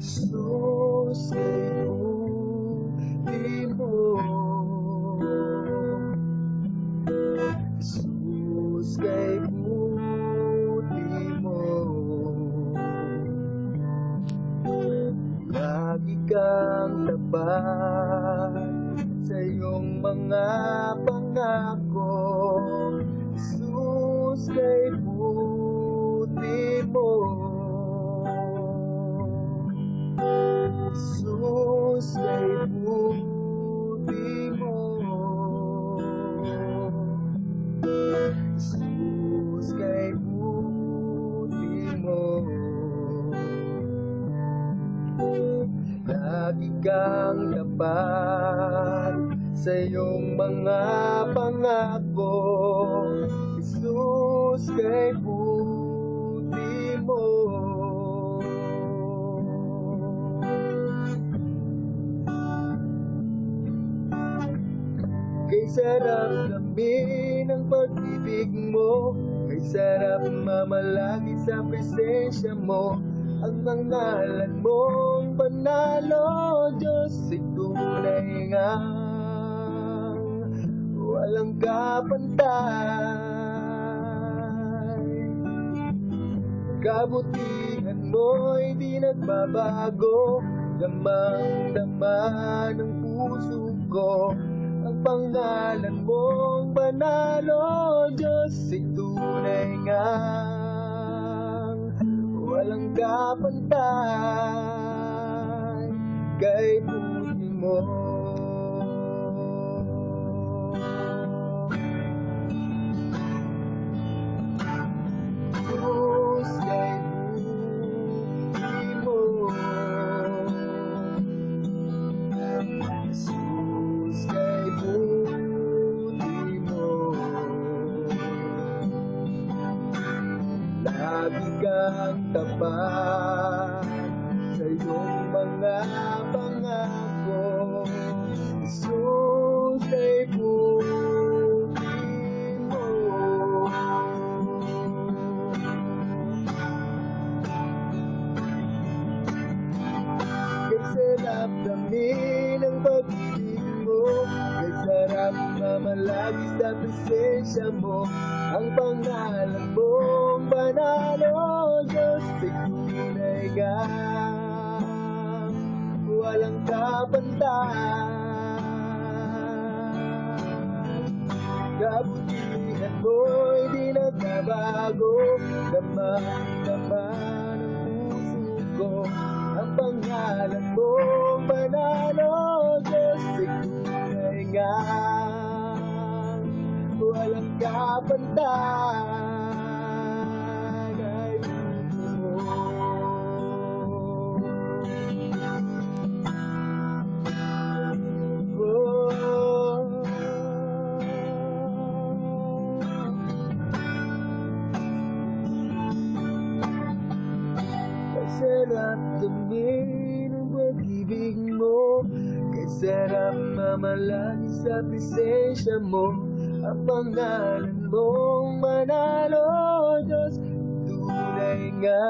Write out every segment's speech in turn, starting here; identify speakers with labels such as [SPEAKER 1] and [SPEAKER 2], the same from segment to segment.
[SPEAKER 1] slow sailing home. Jesus kay. Lagi kang tapat sa iyong mga pangako. Jesus kay buti mo. Kang tapat sa iyong mga pangako. Jesus kay buti mo. Kay sarap kami ng pag-ibig mo Kay sarap mamalagi sa presensya mo Ang ngalan mong Walang kapantay. Kabutihan mo'y di nagbabago Damang-dama ng puso ko. Ang pangalan mong panalo Diyos ay tunay nga. Walang kapantay Kay buti mo Lagi kang tapat sa iyong mga pangako. Jesus kay buti mo. Kay sarap kami ng pag-ibig mo Kay sarap mamalagi sa presensya mo Ang pangalan mong panalo Walang kapantay Kabutihan mo'y di nagbabago. Dama-dama ng puso ko. Ang pangalan panalo Diyos ay tunay nga Walang kapantay Sarap dumi ng pag-ibig mo. Kay sarap mamalagi sa presensya mo. Ang pangalan mong manalo Diyos tunay nga.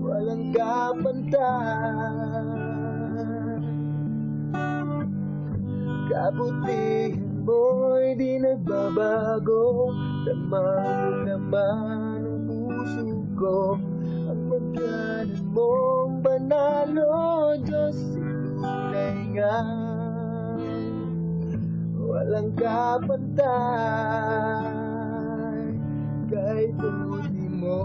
[SPEAKER 1] Walang kapantay Kabutihan mo'y di nagbabago. Damang naman mong panalo Diyos nga Walang kapantay. Kay buti mo